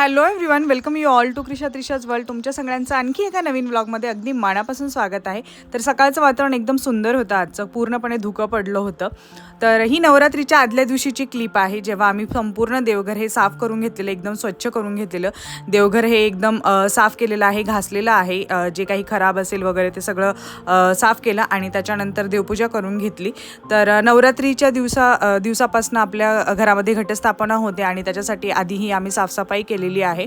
Hello everyone welcome you all to Krisha Trisha's world तुमच्या सगळ्यांचं आणखी एका नवीन ब्लॉगमध्ये अगदी मनापासून स्वागत आहे. तर सकाळचं वातावरण एकदम सुंदर होतं आजचं. पूर्णपणे धुकं पडलं होतं. तर ही नवरात्रीच्या आदल्या दिवशीची क्लिप आहे जेव्हा आम्ही संपूर्ण देवघर हे साफ करून घेतलेलं एकदम स्वच्छ करून घेतलेलं. देवघर हे एकदम साफ केलेलं आहे घासलेलं आहे. जे काही खराब असेल वगैरे ते सगळं साफ केलं आणि त्याच्यानंतर देवपूजा करून घेतली. तर नवरात्रीच्या दिवसा दिवसापासून आपल्या घरामध्ये घटस्थापना होते आणि त्याच्यासाठी आधीही आम्ही साफसफाई केली आलेली आहे.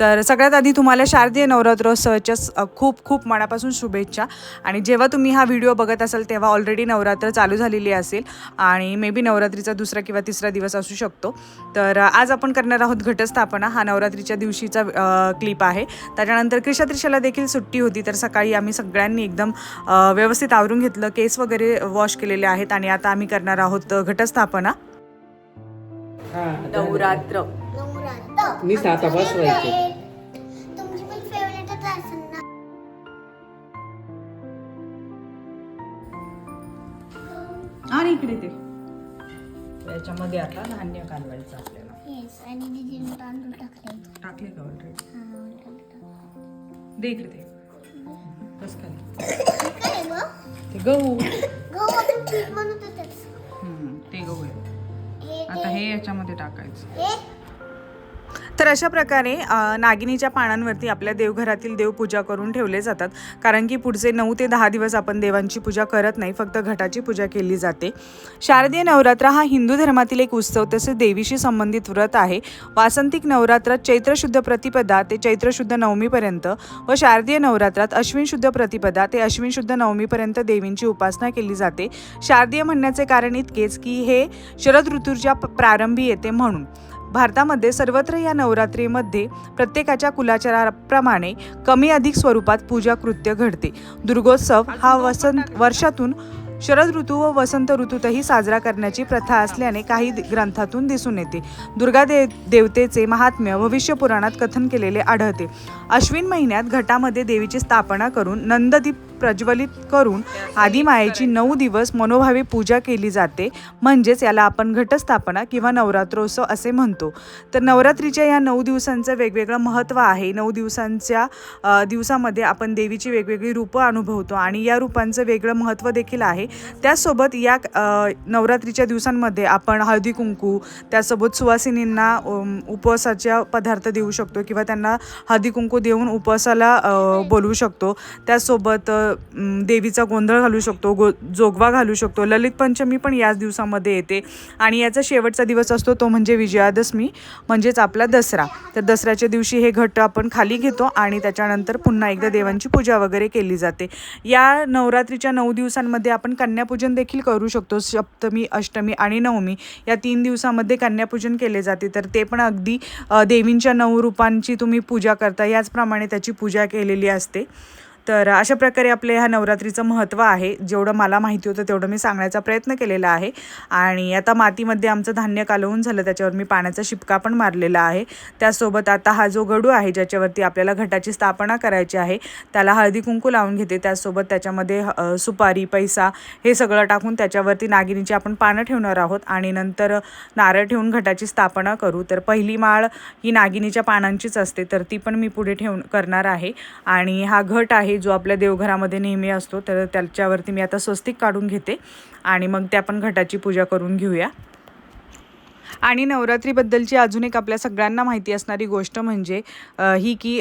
तर सगळ्यात आधी तुम्हाला शारदीय नवरात्रोत्सवाच्या खूप खूप मनापासून शुभेच्छा. आणि जेव्हा तुम्ही हा व्हिडिओ बघत असाल तेव्हा ऑलरेडी नवरात्र चालू झालेली असेल. आणि मे बी नवरात्रीचा दुसरा किंवा तिसरा दिवस असू शकतो. तर आज आपण करणार आहोत घटस्थापना. हा नवरात्रीच्या दिवशीचा क्लिप आहे. त्याच्यानंतर क्रिशात्रिशाला देखील सुट्टी होती. तर सकाळी आम्ही सगळ्यांनी एकदम व्यवस्थित आवरून घेतलं. केस वगैरे वॉश केलेले आहेत. आणि आता आम्ही करणार आहोत घटस्थापना. नवरात्र. नुसतं आता बसवायचं. तुमची पण फेवरेटच असेल ना. आणि इकडे ते. याच्यामध्ये आता धान्य कालवायचं आपल्याला. येस आणि दिदीने तांदूळ टाकले. टाकले का ऑलरेडी हा. दे इकडे ते. बस खाली. काय आहे गं? ते गहू. गहू आपण पीठ बनवतो त्याच हम्म, ते गहू आहे. हे आता हे याच्यामध्ये टाकायचं. हे तर अशा प्रकारे नागिनीच्या पानांवरती आपल्या देवघरातील देवपूजा करून ठेवले जातात. कारण की पुढचे नऊ ते दहा दिवस आपण देवांची पूजा करत नाही फक्त घटाची पूजा केली जाते. शारदीय नवरात्र हा हिंदू धर्मातील एक उत्सव तसेच देवीशी संबंधित व्रत आहे. वासंतिक नवरात्रात चैत्र शुद्ध प्रतिपदा ते चैत्र शुद्ध नवमीपर्यंत व शारदीय नवरात्रात अश्विन शुद्ध प्रतिपदा ते अश्विन शुद्ध नवमीपर्यंत देवींची उपासना केली जाते. शारदीय म्हणण्याचे कारण इतकेच की हे शरद ऋतूच्या प- प्रारंभी येते म्हणून. भारतामध्ये सर्वत्र या नवरात्रीमध्ये प्रत्येकाच्या कुलाचाराप्रमाणे कमी अधिक स्वरूपात पूजा कृत्य घडते. दुर्गोत्सव हा वसंत वर्षातून शरद ऋतू व वसंत ऋतूतही साजरा करण्याची प्रथा असल्याने काही ग्रंथातून दिसून येते. दुर्गा देव देवतेचे महात्म्य भविष्य पुराणात कथन केलेले आढळते. अश्विन महिन्यात घटामध्ये देवीची स्थापना करून नंददीप प्रज्वलित करून आदिमायेची नऊ दिवस मनोभावे पूजा केली जाते. म्हणजेच याला आपण घटस्थापना किंवा नवरात्रोत्सव असे म्हणतो. तर नवरात्रीच्या या नऊ दिवसांचं वेगवेगळं महत्त्व आहे. नऊ दिवसांच्या दिवसामध्ये आपण देवीची वेगवेगळी रूपं अनुभवतो आणि या रूपांचं वेगळं महत्त्व देखील आहे. त्यासोबत या नवरात्रीच्या दिवसांमध्ये आपण हळदी कुंकू त्यासोबत सुवासिनींना उपवासाच्या पदार्थ देऊ शकतो किंवा त्यांना हळदी कुंकू देऊन उपवासाला बोलवू शकतो. त्यासोबत देवीचा गोंधळ घालू शकतो गो जोगवा घालू शकतो. ललित पंचमी पण याच दिवसामध्ये येते. आणि याचा शेवटचा दिवस असतो तो म्हणजे विजयादशमी म्हणजेच आपला दसरा. तर दसऱ्याच्या दिवशी हे घट आपण खाली घेतो आणि त्याच्यानंतर पुन्हा एकदा देवांची पूजा वगैरे केली जाते. या नवरात्रीच्या नऊ दिवसांमध्ये आपण कन्यापूजन देखील करू शकतो. सप्तमी अष्टमी आणि नवमी या तीन दिवसामध्ये कन्यापूजन केले जाते. तर ते पण अगदी देवींच्या नऊ रूपांची तुम्ही पूजा करता. याचप्रमाणे त्याची पूजा केलेली असते. तर अशा प्रकारे आपले ह्या नवरात्रीचं महत्त्व आहे. जेवढं मला माहिती होतं तेवढं मी सांगण्याचा प्रयत्न केलेला आहे. आणि आता मातीमध्ये आमचं धान्य कालवून झालं त्याच्यावर मी पाण्याचा शिपका पण मारलेला आहे. त्यासोबत आता हा जो गडू आहे ज्याच्यावरती आपल्याला घटाची स्थापना करायची आहे त्याला हळदी कुंकू लावून घेते. त्यासोबत त्याच्यामध्ये सुपारी पैसा हे सगळं टाकून त्याच्यावरती नागिनीची आपण पानं ठेवणार आहोत. आणि नंतर नारळ ठेवून घटाची स्थापना करू. तर पहिली माळ ही नागिनीच्या पानांचीच असते तर ती पण मी पुढे ठेवून करणार आहे. आणि हा घट आहे जो आपल्या देवघरामध्ये नेहमी असतो तर त्याच्यावरती मी आता स्वस्तिक काढून घेते. आणि मग त्या पण घटाची पूजा करून घेऊया. आणि नवरात्रीबद्दलची अजून एक आपल्या सगळ्यांना माहिती असणारी गोष्ट म्हणजे ही की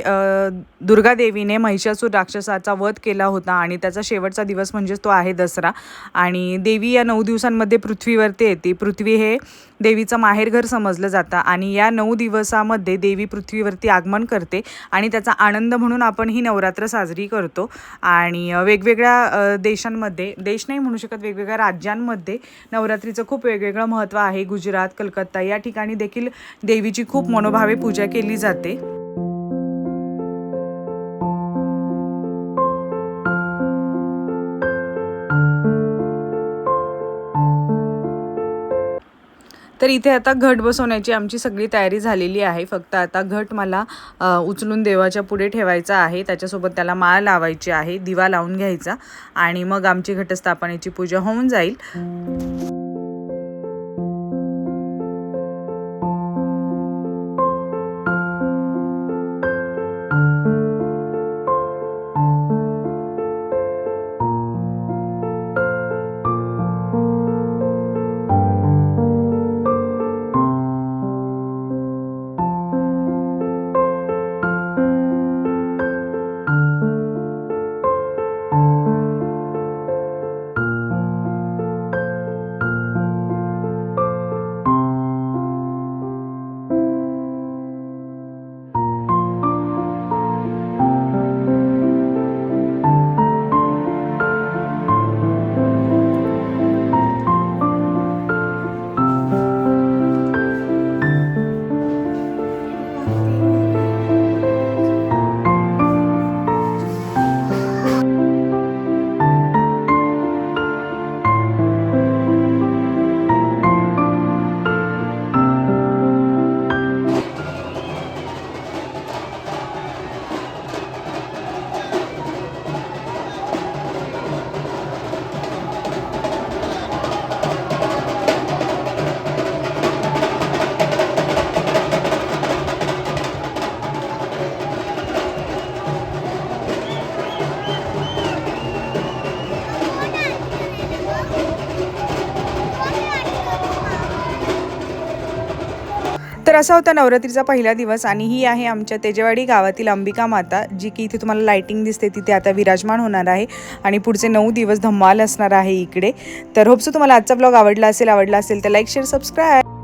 दुर्गादेवीने महिषासूर राक्षसाचा वध केला होता आणि त्याचा शेवटचा दिवस म्हणजेच तो आहे दसरा. आणि देवी या नऊ दिवसांमध्ये पृथ्वीवरती येते. पृथ्वी हे देवीचं माहेरघर समजलं जातं आणि या नऊ दिवसामध्ये देवी पृथ्वीवरती आगमन करते आणि त्याचा आनंद म्हणून आपण ही नवरात्र साजरी करतो. आणि वेगवेगळ्या देशांमध्ये देश नाही म्हणू शकत वेगवेगळ्या राज्यांमध्ये नवरात्रीचं खूप वेगवेगळं महत्त्व आहे. गुजरात कलकत्ता या ठिकाणी देखील देवीची खूप मनोभावे पूजा केली जाते. तर इथे आता घट बसवण्याची आमची सगळी तयारी झालेली आहे. फक्त आता घट मला उचलून देवाच्या पुढे ठेवायचा आहे. त्याच्यासोबत त्याला माळ लावायची आहे दिवा लावून घ्यायचा आणि मग आमची घटस्थापनेची पूजा होऊन जाईल. असा होता नवरात्रीचा पहिला दिवस आणि ही आहे आमच्या तेजेवाडी गावातील अंबिका माता जी की इथे तुम्हाला लायटिंग दिसते तिथे आता विराजमान होणार आहे आणि पुढचे नऊ दिवस धम्माल असणार आहे इकडे. तर होपसो तुम्हाला आजचा ब्लॉग आवडला असेल आवडला असेल तर लाईक शेअर सबस्क्राईब